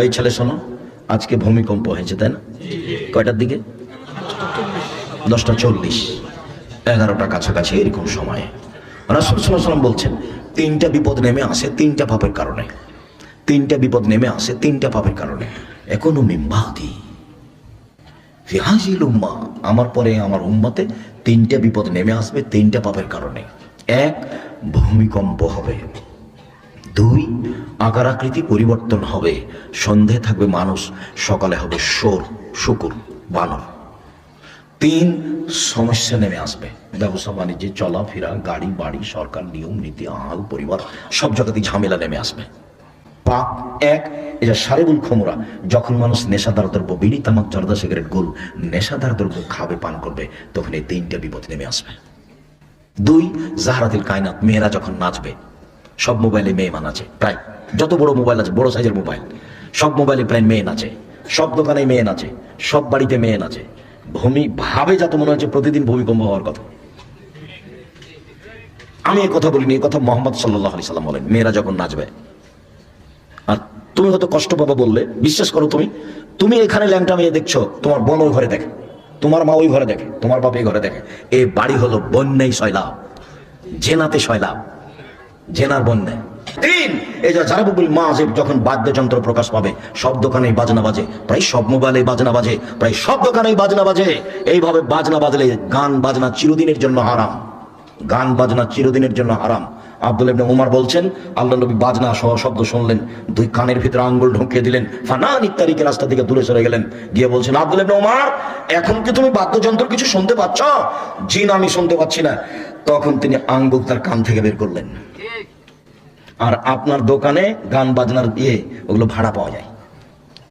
এই ছেলে শোনো, আজকে ভূমিকম্প হয়েছে, তাই না? কয়টার দিকে? দশটা চল্লিশ। এগারোটা কাছাকাছি এরকম সময়ে। রাসুল সাল্লাম বলছেন, তিনটা বিপদ নেমে আসে তিনটা পাপের কারণে। তিনটা বিপদ নেমে আসে তিনটা পাপের কারণে। এখনও মিম্বাদি। ফিহাজিল উম্মা, আমার পরে আমার উম্মাতে তিনটা বিপদ নেমে আসবে তিনটা পাপের কারণে। এক, ভূমিকম্প হবে। দুই আকার আকৃতি পরিবর্তন হবে, সন্ধে থাকবে মানুষ, সকালে হবে সোর শুকুর, বানর। তিন, সমস্যা নেমে আসবে। ব্যবসা, বাণিজ্যে, চলাফেরা, গাড়ি, বাড়ি, সরকার, নিয়ম, নীতি, আহাল, পরিবার, সব জায়গাতেই ঝামেলা নেমে আসবে। পাক এক এটা সারেবুল খমরা, যখন মানুষ নেশাদার দ্রব্য, বিড়ি, তামাক, জর্দা, সিগারেট, গোল নেশাদার দ্রব্য খাবে, পান করবে, তখন এই তিনটা বিপদ নেমে আসবে। দুই, জাহারাতিল কায়নাত, মেয়েরা যখন নাচবে সব মোবাইলে মেয়ে নাচে প্রায়। যত বড় মোবাইল আছে, বড় সাইজের মোবাইল, সব মোবাইলে প্রায় মেয়ে নাচে সব দোকানে মেয়ে নাচে সব বাড়িতে মেয়ে নাচে ভূমি ভাবে যত মনে হচ্ছে প্রতিদিন ভূমিকম্প হওয়ার কথা। আমি এই কথা বলিনি এই কথা মোহাম্মদ সাল্লাহ আলি সাল্লাম বলেন, মেয়েরা যখন নাচবে। আর তুমি হয়তো কষ্ট পাবা বললে, বিশ্বাস করো তুমি তুমি এখানে ল্যাংটা মেয়ে দেখছ, তোমার বোন ওই ঘরে দেখে, তোমার মা ওই ঘরে দেখে, তোমার বাপ এই ঘরে দেখে। এই বাড়ি হলো বন্যাই সয়লাভ জেনাতে সয়লাভ জেনার বন্যায়। তিন। এই যে জারাবুল মাঝে যখন বাদ্যযন্ত্র প্রকাশ পাবে সব দোকানেই বাজনা বাজে প্রায় সব মোবাইলে বাজনা বাজে প্রায় সব দোকানেই বাজনা বাজে। এইভাবে বাজনা বাজলে গান বাজনা চিরদিনের জন্য হারাম। গান বাজনা চিরদিনের জন্য হারাম। আব্দুল ইবনে উমার বলছেন আল্লাহ নবী বাজনা সহ শব্দ শুনলেন দুই কানের ভিতরে আঙ্গুল ঢুকিয়ে দিলেন ফানান ইত্যাদিকে রাস্তা থেকে দূরে সরে গেলেন। গিয়ে বলছেন আব্দুল ইবনে উমার এখন কি তুমি বাদ্যযন্ত্র কিছু শুনতে পাচ্ছ? জি না আমি শুনতে পাচ্ছি না। তখন তিনি আঙ্গুল তার কান থেকে বের করলেন। আর আপনার দোকানে গান বাজনার ইয়ে ওগুলো ভাড়া পাওয়া যায়।